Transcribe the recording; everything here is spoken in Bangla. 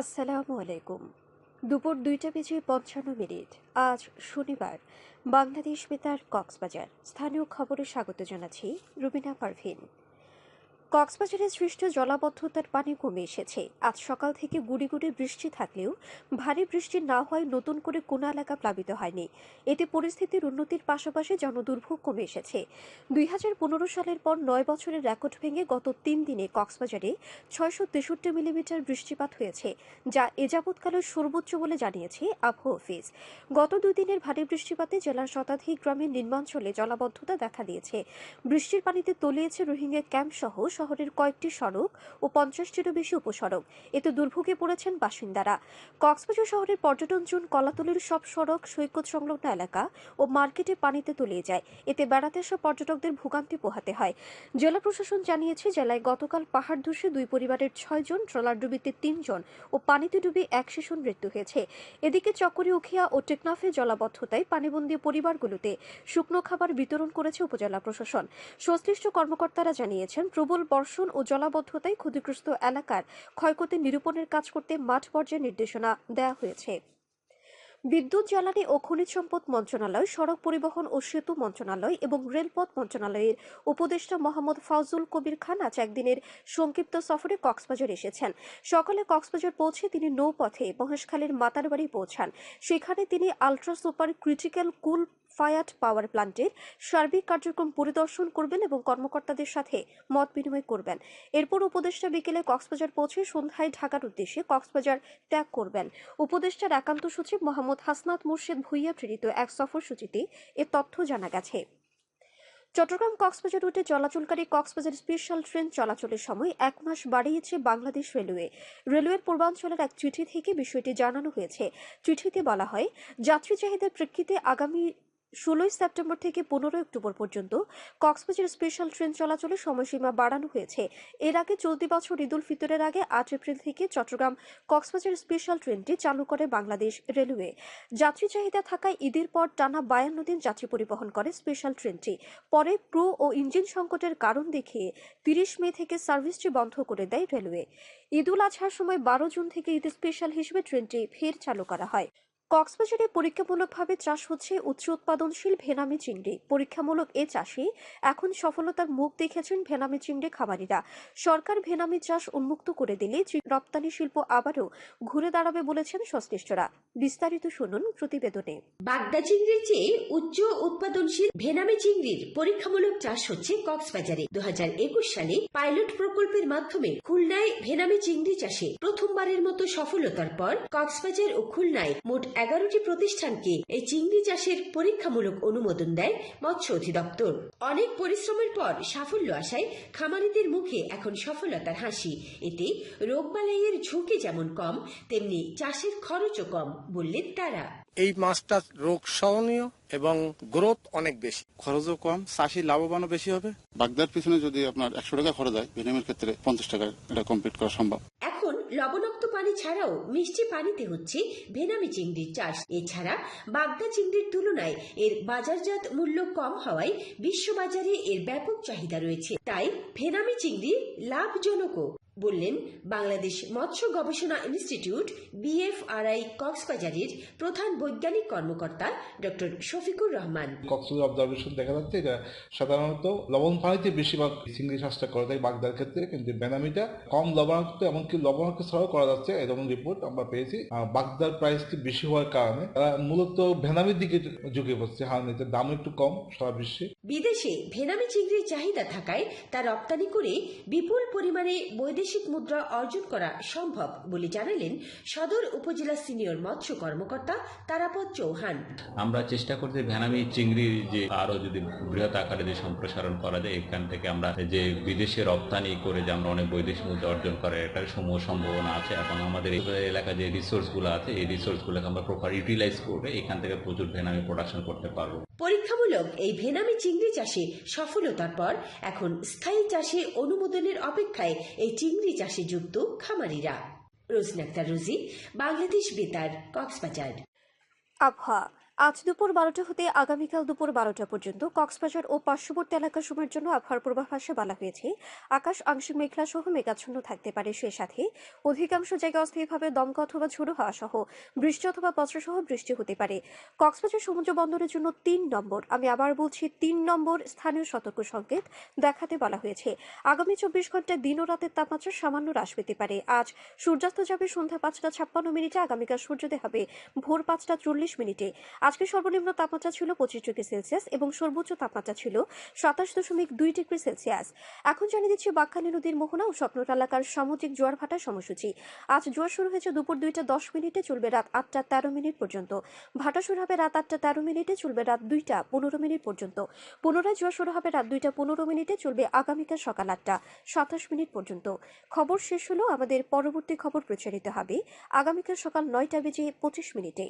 আসসালামু আলাইকুম। দুপুর দুইটা বেজে পঞ্চান্ন মিনিট। আজ শনিবার। বাংলাদেশ বেতার কক্সবাজার। স্থানীয় খবরে স্বাগত জানাচ্ছি রুবিনা পারভিন। কক্সবাজারে সৃষ্ট জলাবদ্ধতার পানি কমে এসেছে। আজ সকাল থেকে গুড়ি গুড়ি বৃষ্টি থাকলেও ভারী বৃষ্টি না হওয়ায় নতুন করে কোনো এলাকা প্লাবিত হয়নি। এতে পরিস্থিতির উন্নতির পাশাপাশি জনদুর্ভোগ কমে এসেছে। দুই হাজার পনেরো সালের পর নয় বছরের রেকর্ড ভেঙে গত তিন দিনে কক্সবাজারে ছয়শো তেষট্টি মিলিমিটার বৃষ্টিপাত হয়েছে, যা এ যাবৎকালের সর্বোচ্চ বলে জানিয়েছে আবহাওয়া অফিস। গত দুই দিনের ভারী বৃষ্টিপাতে জেলার শতাধিক গ্রামের নিম্নাঞ্চলে জলাবদ্ধতা দেখা দিয়েছে। বৃষ্টির পানিতে তলিয়েছে রোহিঙ্গা ক্যাম্প সহ শহরের কয়েকটি সড়ক ও পঞ্চাশটিরও বেশি উপসড়ক। এতে দুর্ভোগে পড়েছেন বাসিন্দারা। কক্সবাজার শহরের পর্যটন জোন কলাতলির সব সড়ক সৈকত সংলগ্ন এলাকা ও মার্কেটে পানিতে তলিয়ে যায়। এতে বেড়াতে আসা পর্যটকদের ভোগান্তি পোহাতে হয়। জেলা প্রশাসন জানিয়েছে, জেলায় গতকাল পাহাড় ধসে দুই পরিবারের ছয়জন ট্রলার ডুবিতে তিনজন ও পানিতে ডুবে এক শিশুর মৃত্যু হয়েছে। এদিকে চকরি, উখিয়া ও টেকনাফে জলাবদ্ধতায় পানিবন্দী পরিবারগুলোতে শুকনো খাবার বিতরণ করেছে উপজেলা প্রশাসন। সংশ্লিষ্ট কর্মকর্তারা জানিয়েছেন, প্রবল বর্ষণ ও জলাবদ্ধতায় ক্ষতিগ্রস্ত এলাকার ক্ষয়ক্ষতি নিরূপণের কাজ করতে মাঠ পর্যায়ে নির্দেশনা দেওয়া হয়েছে। বিদ্যুৎ, জ্বালানি ও খনিজ সম্পদ মন্ত্রণালয়, সড়ক পরিবহন ও সেতু মন্ত্রণালয় এবং রেলপথ মন্ত্রণালয়ের উপদেষ্টা মোহাম্মদ ফাউজুল কবির খান আজ একদিনের সংক্ষিপ্ত সফরে কক্সবাজার এসেছেন। সকালে কক্সবাজার পৌঁছে তিনি নৌপথে মহেশখালীর মাতারবাড়ি পৌঁছান। সেখানে তিনি ultra super critical coal fired power প্ল্যান্টের সার্বিক কার্যক্রম পরিদর্শন করবেন এবং কর্মকর্তাদের সাথে মত বিনিময় করবেন। এরপর উপদেষ্টা বিকেলে কক্সবাজার পৌঁছে সন্ধ্যায় ঢাকার উদ্দেশ্যে কক্সবাজার ত্যাগ করবেন। উপদেষ্টার একান্ত সচিব মোহাম্মদ হাসনাত মুর্শেদ ভুইয়া প্রেরিত এক সফরসূচিতে এ তথ্য জানা গেছে। চট্টগ্রাম কক্সবাজার রুটে চলাচলকারী কক্সবাজার স্পেশাল ট্রেন চলাচলের সময় এক মাস বাড়িয়েছে বাংলাদেশ রেলওয়ে। রেলওয়ের পূর্বাঞ্চলের এক চিঠি থেকে বিষয়টি জানানো হয়েছে। চিঠিতে বলা হয় যাত্রী চাহিদার প্রেক্ষিতে আগামী ষোলোই সেপ্টেম্বর থেকে পনেরোই অক্টোবর পর্যন্ত কক্সবাজার স্পেশাল ট্রেন চলাচলের সময়সীমা বাড়ানো হয়েছে। এর আগে চলতি বছর ঈদুল ফিতরের আগে আট এপ্রিল থেকে চট্টগ্রাম কক্সবাজার স্পেশাল ট্রেনটি চালু করে বাংলাদেশ রেলওয়ে। যাত্রী চাহিদা থাকায় ঈদের পর টানা বায়ান্ন দিন যাত্রী পরিবহন করে স্পেশাল ট্রেনটি। পরে ক্রু ও ইঞ্জিন সংকটের কারণ দেখিয়ে তিরিশ মে থেকে সার্ভিসটি বন্ধ করে দেয় রেলওয়ে। ঈদুল আজহার সময় বারো জুন থেকে ঈদ স্পেশাল হিসেবে ট্রেনটি ফের চালু করা হয়। কক্সবাজারে পরীক্ষামূলকভাবে চাষ হচ্ছে উচ্চ উৎপাদনশীল ভেনামি চিংড়ি। পরীক্ষামূলক এ চাষে এখন সফলতার মুখ দেখেছেন ভেনামি চিংড়ি খামারিরা। সরকার ভেনামি চাষ উন্মুক্ত করে দিলে রপ্তানি শিল্প আবারও ঘুরে দাঁড়াবে বলেছেন সংশ্লিষ্টরা। বিস্তারিত শুনুন প্রতিবেদনে। বাগদা চিংড়ির চেয়ে উচ্চ উৎপাদনশীল ভেনামি চিংড়ির পরীক্ষামূলক চাষ হচ্ছে কক্সবাজারে। দু হাজার একুশ সালে পাইলট প্রকল্পের মাধ্যমে খুলনায় ভেনামি চিংড়ি চাষে প্রথমবারের মতো সফলতার পর কক্সবাজার ও খুলনায় মোট এগারোটি প্রতিষ্ঠানকে এই চিংড়ি চাষের পরীক্ষামূলক অনুমোদন দেয় মৎস্য অধিদপ্তর। অনেক পরিশ্রমের পর সাফল্য আসায় খামারিদের মুখে এখন সফলতার হাসি। এতে রোগবালাইয়ের ঝুঁকি যেমন কম তেমনি চাষের খরচও কম বললেন তারা। এই মাছটা রোগ সহনীয় এবং গ্রোথ অনেক বেশি। খরচও কম চাষি লাভবানও বেশি হবে। বাগদার পিছনে যদি আপনার একশো টাকা খরচ হয় ভিনামের ক্ষেত্রে পঞ্চাশ টাকায় এটা কমপ্লিট করা সম্ভব। লবণাক্ত পানি ছাড়াও মিষ্টি পানিতে হচ্ছে ভেনামি চিংড়ির চাষ। এছাড়া বাগদা চিংড়ির তুলনায় এর বাজারজাত মূল্য কম হওয়ায় বিশ্ববাজারে এর ব্যাপক চাহিদা রয়েছে। তাই ভেনামি চিংড়ি লাভজনকও। বললেন বাংলাদেশ মৎস্য গবেষণা ইনস্টিটিউট বিএফআরআই কক্সবাজারের প্রধান বৈজ্ঞানিক কর্মকর্তা ডক্টর শফিকুর রহমান। কক্সবাজার অবজারভেশন দেখা যাচ্ছে এটা সাধারণত লবণ পানিতে বেশিরভাগ চিংড়ি চাষটা করা যায় বাগদার ক্ষেত্রে কিন্তু বেনামিটা কম লবণাক্ত এমনকি লবণাক্ত ছাড়াও করা যাচ্ছে এরকম রিপোর্ট আমরা পেয়েছি। বাগদার প্রাইসটি বেশি হওয়ার কারণে তারা মূলত ভেনামির দিকে ঝুঁকে পড়ছে হার নিতে দাম একটু কম সারা বিশ্বে। বিদেশে ভেনামি চিংড়ির চাহিদা থাকায় তা রপ্তানি করে বিপুল পরিমাণে বৈদেশিক মুদ্রা অর্জন করা সম্ভব বলে জানালেন সদর উপজেলা সিনিয়র মৎস্য কর্মকর্তা তারাপদ চৌহান। আমরা চেষ্টা করছি ভ্যানামি চিংড়ির যে আরও যদি বৃহৎ আকারে যে সম্প্রসারণ করা যায় এখান থেকে আমরা যে বিদেশে রপ্তানি করে যে আমরা অনেক বৈদেশিক মুদ্রা অর্জন করার একটা সমূহ সম্ভাবনা আছে। এবং আমাদের এলাকা যে রিসোর্সগুলো আছে এই রিসোর্স গুলোকে আমরা প্রপার ইউটিলাইজ করে এখান থেকে প্রচুর ভ্যানামি প্রোডাকশন করতে পারব। পরীক্ষামূলক এই ভেনামি চিংড়ি চাষে সফলতার পর এখন স্থায়ী চাষে অনুমোদনের অপেক্ষায় এই চিংড়ি চাষে যুক্ত খামারিরা। রোজনাক্তার রোজি বাংলাদেশ বেতার কক্সবাজার। আবহাওয়া। আজ দুপুর বারোটা হতে আগামীকাল দুপুর বারোটা পর্যন্ত কক্সবাজার ও পার্শ্ববর্তী এলাকার সময়ের জন্য আবহাওয়ার পূর্বাভাসে বলা হয়েছে, আকাশ আংশিক মেঘলা সহ মেঘাচ্ছন্ন থাকতে পারে। সে সাথে অধিকাংশ জায়গায় অস্থায়ীভাবে দমকা অথবা ঝোড়ো হাওয়া সহ বৃষ্টি অথবা বজ্র সহ বৃষ্টি হতে পারে। কক্সবাজার সমুদ্র বন্দরের জন্য তিন নম্বর, আমি আবার বলছি তিন নম্বর স্থানীয় সতর্ক সংকেত দেখাতে বলা হয়েছে। আগামী চব্বিশ ঘন্টায় দিন ও রাতের তাপমাত্রা সামান্য হ্রাস পেতে পারে। আজ সূর্যাস্ত যাবে সন্ধ্যা পাঁচটা ছাপ্পান্ন মিনিটে, আগামীকাল সূর্যোদয় হবে ভোর পাঁচটা চল্লিশ মিনিটে। আজকে সর্বনিম্ন তাপমাত্রা ছিল পঁচিশ ডিগ্রি সেলসিয়াস এবং সর্বোচ্চ তাপমাত্রা ছিল সাতাশ দশমিক দুই ডিগ্রি সেলসিয়াস। এখন জানিয়ে দিচ্ছি বাক্কানি নদীর মোহনা ও স্বপ্নট এলাকার সামুদ্রিক জোয়ার ভাটার সময়সূচি। আজ জোয়ার শুরু হয়েছে দুপুর দুইটা দশ মিনিটে, চলবে রাত আটটা তেরো মিনিট পর্যন্ত। ভাটা শুরু হবে রাত আটটা তেরো মিনিটে, চলবে রাত দুইটা পনেরো মিনিট পর্যন্ত। পুনরায় জোয়ার শুরু হবে রাত দুইটা পনেরো মিনিটে, চলবে আগামীকাল সকাল আটটা সাতাশ মিনিট পর্যন্ত। খবর শেষ হলো আমাদের পরবর্তী খবর প্রচারিত হবে আগামীকাল সকাল নয়টা বেজে পঁচিশ মিনিটে।